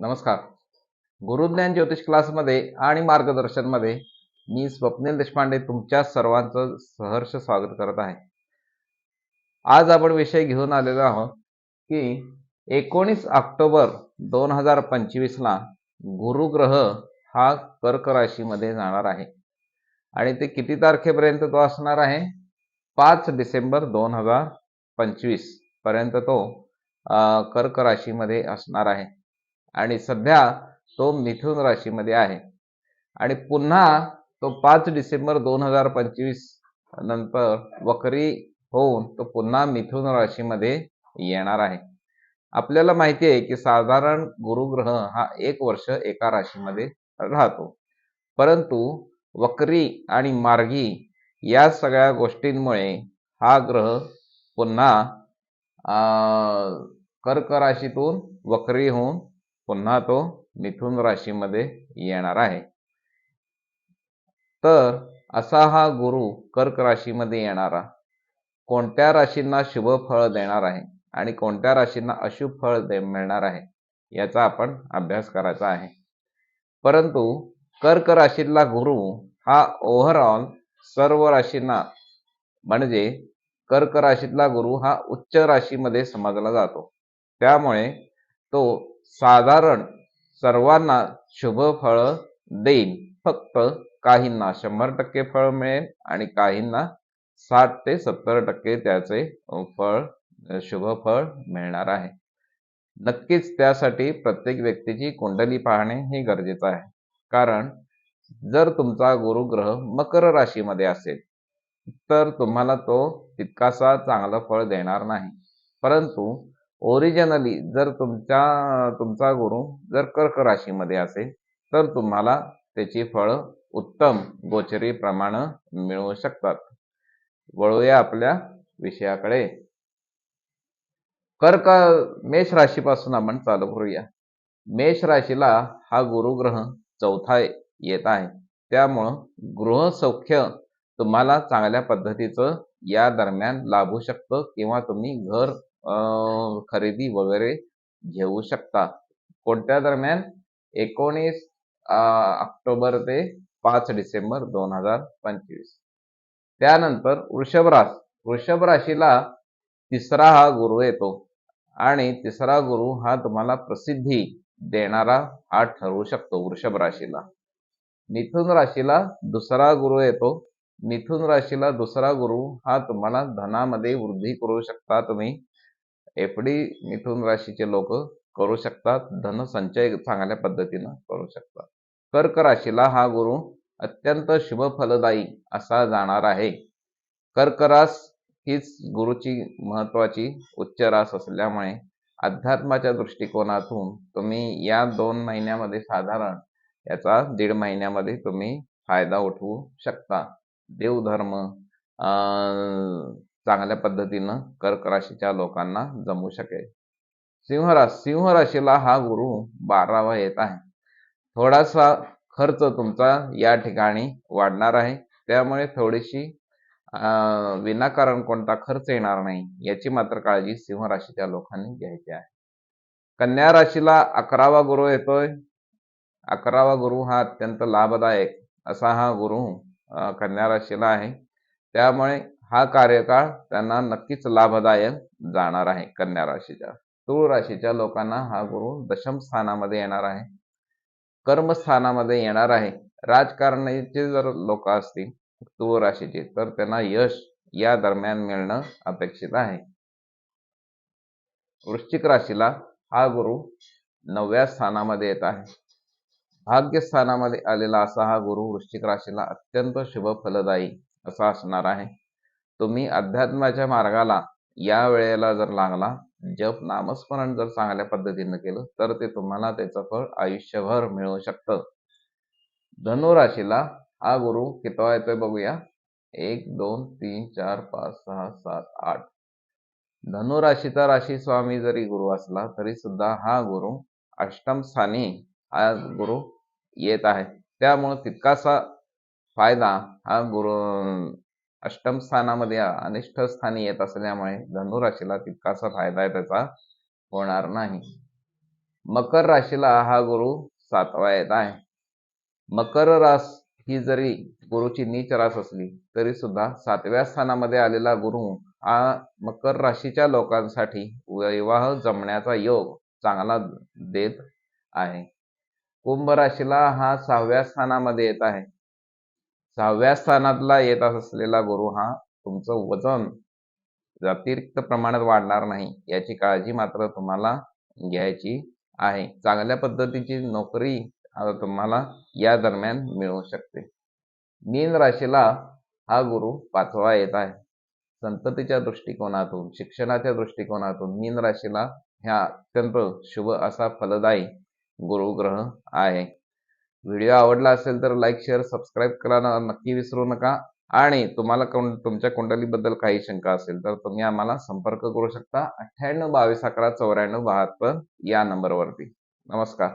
नमस्कार. गुरुज्ञान ज्योतिष क्लासमध्ये आणि मार्गदर्शनमध्ये मी स्वप्नील देशपांडे तुमच्या सर्वांचं सहर्ष स्वागत करत आहे. आज आपण विषय घेऊन आलेलो आहोत की एकोणीस ऑक्टोबर दोन हजार पंचवीसला गुरुग्रह हा कर्क राशीमध्ये जाणार आहे. आणि ते किती तारखेपर्यंत तो असणार आहे? पाच डिसेंबर दोन हजार पंचवीसपर्यंत तो कर्क राशीमध्ये असणार आहे. आणि सध्या तो मिथुन राशीमध्ये आहे. आणि पुन्हा तो पाच डिसेंबर दोन हजार पंचवीस नंतर वक्री होऊन तो पुन्हा मिथुन राशीमध्ये येणार आहे. आपल्याला माहिती आहे की साधारण गुरुग्रह हा एक वर्ष एका राशीमध्ये राहतो. परंतु वक्री आणि मार्गी या सगळ्या गोष्टींमुळे हा ग्रह पुन्हा कर्क राशीतून वक्री होऊन पुन्हा तो मिथुन राशीमध्ये येणार आहे. तर असा हा गुरु कर्क राशीमध्ये येणारा कोणत्या राशींना शुभ फळ देणार आहे आणि कोणत्या राशींना अशुभ फळ दे मिळणार आहे याचा आपण अभ्यास करायचा आहे. परंतु कर्क राशीतला गुरु हा ओव्हरऑल सर्व राशींना म्हणजे कर्क राशीतला गुरु हा उच्च राशीमध्ये समजला जातो. त्यामुळे तो साधारण सर्वांना शुभ फळ देईल फक्त काहींना शंभर टक्के फळ मिळेल आणि काहींना साठ ते सत्तर टक्के त्याचे फळ शुभ फळ मिळणार आहे. नक्कीच त्यासाठी प्रत्येक व्यक्तीची कुंडली पाहणे हे गरजेचं आहे. कारण जर तुमचा गुरुग्रह मकर राशीमध्ये असेल तर तुम्हाला तो तितकासा चांगलं फळ देणार नाही. परंतु ओरिजिनली जर तुमच्या तुमचा गुरु जर कर्क राशीमध्ये असेल तर तुम्हाला त्याची फळं उत्तम गोचरी प्रमाण मिळू शकतात. वळूया आपल्या विषयाकडे. कर्क मेष राशीपासून आपण चालू करूया. मेष राशीला हा गुरुग्रह चौथा येत आहे. त्यामुळं गृहसौख्य तुम्हाला चांगल्या पद्धतीचं या दरम्यान लाभू शकतं किंवा तुम्ही घर अं, खरेदी वगैरे घेऊ शकता. कोणत्या दरम्यान? एकोणीस ऑक्टोबर ते पाच डिसेंबर दोन हजार पंचवीस. त्यानंतर वृषभरास वृषभ राशीला तिसरा हा गुरु येतो आणि तिसरा गुरु हा तुम्हाला प्रसिद्धी देणारा हा ठरवू शकतो वृषभ राशीला. मिथुन राशीला दुसरा गुरु येतो मिथुन राशीला दुसरा गुरु हा तुम्हाला धनामध्ये वृद्धी करू शकता तुम्ही. एफ डी मिथुन राशीचे लोक करू शकतात धनसंचय चांगल्या पद्धतीनं करू शकतात. कर्क राशीला हा गुरु अत्यंत शुभ फलदायी असा जाणार आहे. कर्करास हीच गुरुची महत्वाची उच्च रास असल्यामुळे अध्यात्माच्या दृष्टिकोनातून तुम्ही या दोन महिन्यामध्ये साधारण याचा दीड महिन्यामध्ये तुम्ही फायदा उठवू शकता. देवधर्म अं, चांगल्या पद्धतीनं कर्क राशीच्या लोकांना जमू शकेल. सिंहराश सिंह राशीला हा गुरु बारावा येत आहे. थोडासा खर्च तुमचा या ठिकाणी वाढणार आहे. त्यामुळे थोडीशी अं, विनाकारण कोणता खर्च येणार नाही याची मात्र काळजी सिंह राशीच्या लोकांनी घ्यायची आहे. कन्या राशीला अकरावा गुरु येतोय. अकरावा गुरु हा अत्यंत लाभदायक असा हा गुरु कन्या राशीला आहे. त्यामुळे हा कार्यकाळ त्यांना नक्कीच लाभदायक जाणार आहे कन्या राशीच्या. तुळ राशीच्या लोकांना हा गुरु दशम स्थानामध्ये येणार आहे. कर्मस्थानामध्ये येणार आहे. राजकारणाचे जर लोक असतील तुळ राशीचे तर त्यांना यश या दरम्यान मिळणं अपेक्षित आहे. वृश्चिक राशीला हा गुरु नवव्या स्थानामध्ये येत आहे. भाग्यस्थानामध्ये आलेला असा हा गुरु वृश्चिक राशीला अत्यंत शुभ फलदायी असा असणार आहे. तुम्ही अध्यात्माच्या मार्गाला या वेळेला जर लागला जप नामस्मरण जर चांगल्या पद्धतीनं केलं तर ते तुम्हाला त्याचं फळ आयुष्यभर मिळू शकतं. धनुराशीला हा गुरु कितवा येतोय बघूया. एक दोन तीन चार पाच सहा सात आठ. धनुराशीचा राशी स्वामी जरी गुरु असला तरी सुद्धा हा गुरु अष्टम स्थानी हा गुरु येत आहे. त्यामुळे तितकासा फायदा हा गुरु अष्टम स्थानामध्ये अनिष्ठ स्थानी येत असल्यामुळे धनुराशीला तितकासा फायदा त्याचा होणार नाही. मकर राशीला हा गुरु सातवा येत आहे. मकर रास ही जरी गुरुची नीच रास असली तरी सुद्धा सातव्या स्थानामध्ये आलेला गुरु हा मकर राशीच्या लोकांसाठी विवाह जमण्याचा योग चांगला देत आहे. कुंभ राशीला हा सहाव्या स्थानामध्ये येत आहे. सहाव्या स्थानातला येत असलेला गुरु हा तुमचं वजन अतिरिक्त प्रमाणात वाढणार नाही याची काळजी मात्र तुम्हाला घ्यायची आहे. चांगल्या पद्धतीची नोकरी तुम्हाला या दरम्यान मिळू शकते. मीन राशीला हा गुरु पाचवा येत आहे. संततीच्या दृष्टिकोनातून शिक्षणाच्या दृष्टिकोनातून मीन राशीला ह्या अत्यंत शुभ असा फलदायी गुरुग्रह आहे. व्हिडिओ आवडला असेल तर लाईक शेअर सबस्क्राईब करायला नक्की विसरू नका. आणि तुम्हाला तुमच्या कुंडलीबद्दल काही शंका असेल तर तुम्ही आम्हाला संपर्क करू शकता. अठ्ठ्याण्णव बावीस अकरा चौऱ्याण्णव बहात्तर या नंबरवरती. नमस्कार.